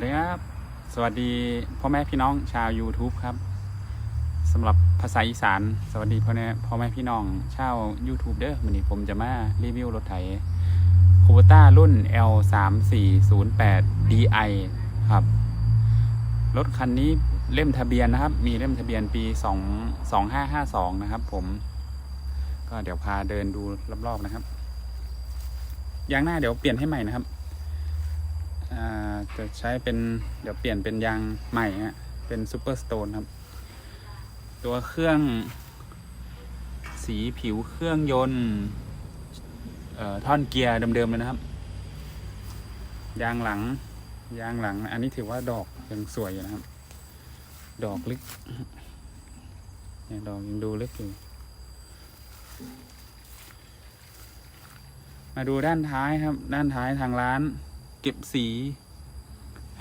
สวัสดีครับ สวัสดีพ่อแม่พี่น้องชาว YouTube ครับสำหรับภาษาอีสาน สวัสดีพ่อแม่พ่อแม่พี่น้องชาว YouTube เด้อวันนี้ผมจะมารีวิวรถไถคูเบต้ารุ่น L 3 4 0 8 DI ครับ รถคันนี้เล่มทะเบียนนะครับ มีเล่มทะเบียนปี 2 2552 นะครับผม ก็เดี๋ยวพาเดินดูรอบๆนะครับยางหน้าเดี๋ยวเปลี่ยนให้ใหม่นะครับ จะใช้เป็นเดี๋ยวเปลี่ยนเป็นยางใหม่ฮะเป็นซูเปอร์สโตนครับ ตัวเครื่อง สีผิวเครื่องยนต์ท่อนเกียร์เดิมๆเลยนะครับ ยางหลัง ยางหลัง อันนี้ถือว่าดอกยังสวยอยู่นะครับ ดอกลึกเนี่ยดอกยังดูลึกอยู่ มาดูด้านท้ายครับ ด้านท้ายทางร้าน เก็บสี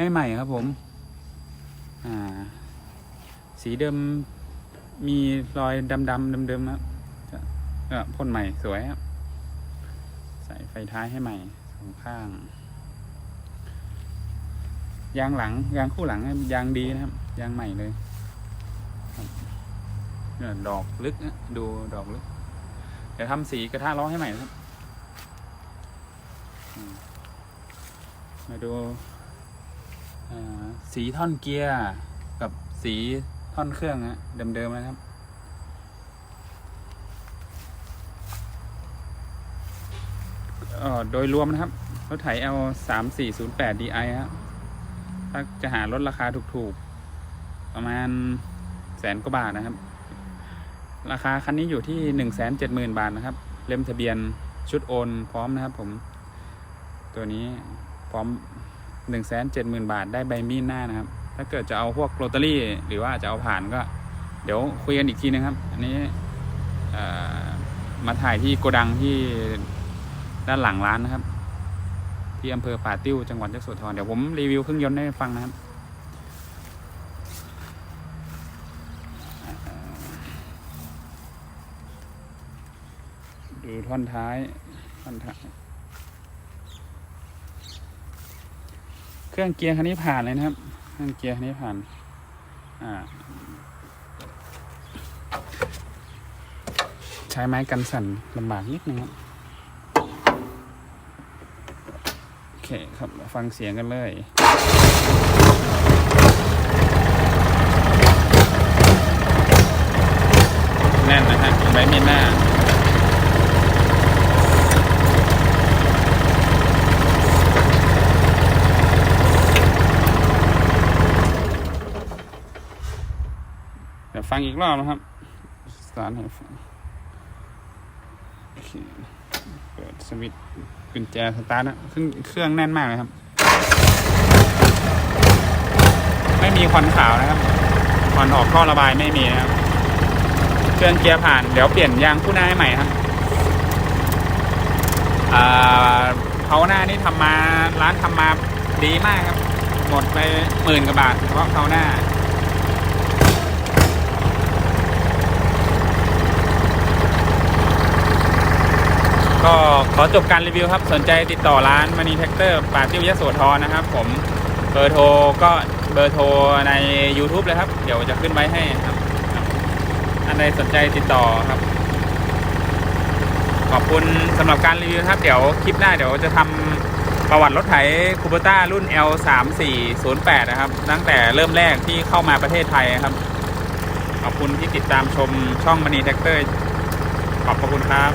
ให้ใหม่ครับผม อ่า สีเดิมมีรอยดำๆเดิมๆครับจะก็พ่นใหม่สวยครับ ใส่ไฟท้ายให้ใหม่สองข้าง ยางหลัง ยางคู่หลังยางดีนะครับ ยางใหม่เลยเนี่ยดอกลึกนะดูดอกลึก เดี๋ยวทำสีกระทะล้อให้ใหม่นะครับ มาดู สีท่อนเกียร์กับสีท่อนเครื่องฮะเดิมๆนะครับ โดยรวมนะครับ รถไถ L 3 4 0 8 DI ครับถ้าจะหารถราคาถูกๆ ประมาณแสนกว่าบาทนะครับ ราคาคันนี้อยู่ที่หนึ่งแสนเจ็ดหมื่นบาทนะครับ เล่มทะเบียนชุดโอนพร้อมนะครับผม ตัวนี้พร้อม หนึ่งแสนเจ็ดหมื่นบาทได้ใบมีดหน้านะครับ ถ้าเกิดจะเอาพวกโรตารี่ หรือว่าจะเอาผ่านก็ เดี๋ยวคุยกันอีกทีนะครับ อันนี้มาถ่ายที่โกดังที่ด้านหลังร้านนะครับ ที่อำเภอป่าติ้วจังหวัดยโสธรเดี๋ยวผมรีวิวเครื่องยนต์ให้ฟังนะครับดูท่อนท้ายท่อนท้าย เครื่องเกียร์คันนี้ผ่านเลยนะครับ เครื่องเกียร์คันนี้ผ่าน อ่า ใช้ไม้กันสั่นลำบากนิดนึงครับโอเคครับ ฟังเสียงกันเลย แน่นนะฮะใบมีดหน้า เดี๋ยวฟั งอีกรอบนะครับ สตาร์ทให้ฟังโอเคเปิดสวิตช์กุญแจสตาร์ทนะเครื่องเครื่องแน่นมากเลยครับ ไม่มีควันขาวนะครับควันออกท่อระบายไม่มีนะครับเครื่องเกียร์ผ่านเดี๋ยวเปลี่ยนยางคู่หน้าให้ใหม่ครับเขาหน้านี่ทำมาร้านทำมาดีมากครับ หมดไปหมื่นกว่าบาทเฉพาะเขาหน้า ก็ขอจบการรีวิวครับ สนใจติดต่อร้านมณีแท็กเตอร์ป่าติ้วยโสธรนะครับ ผมเบอร์โทรก็เบอร์โทรใน YouTube เลยครับ เดี๋ยวจะขึ้นไว้ให้ครับ อันใดสนใจติดต่อครับ ขอบคุณสำหรับการรีวิวครับ เดี๋ยวคลิปหน้าเดี๋ยวจะทำประวัติรถไถคูเปอร์ต้ารุ่น L 3 4 0 8 นะครับ ตั้งแต่เริ่มแรกที่เข้ามาประเทศไทยครับ ขอบคุณที่ติดตามชมช่องมณีแท็กเตอร์ขอบพระคุณครับ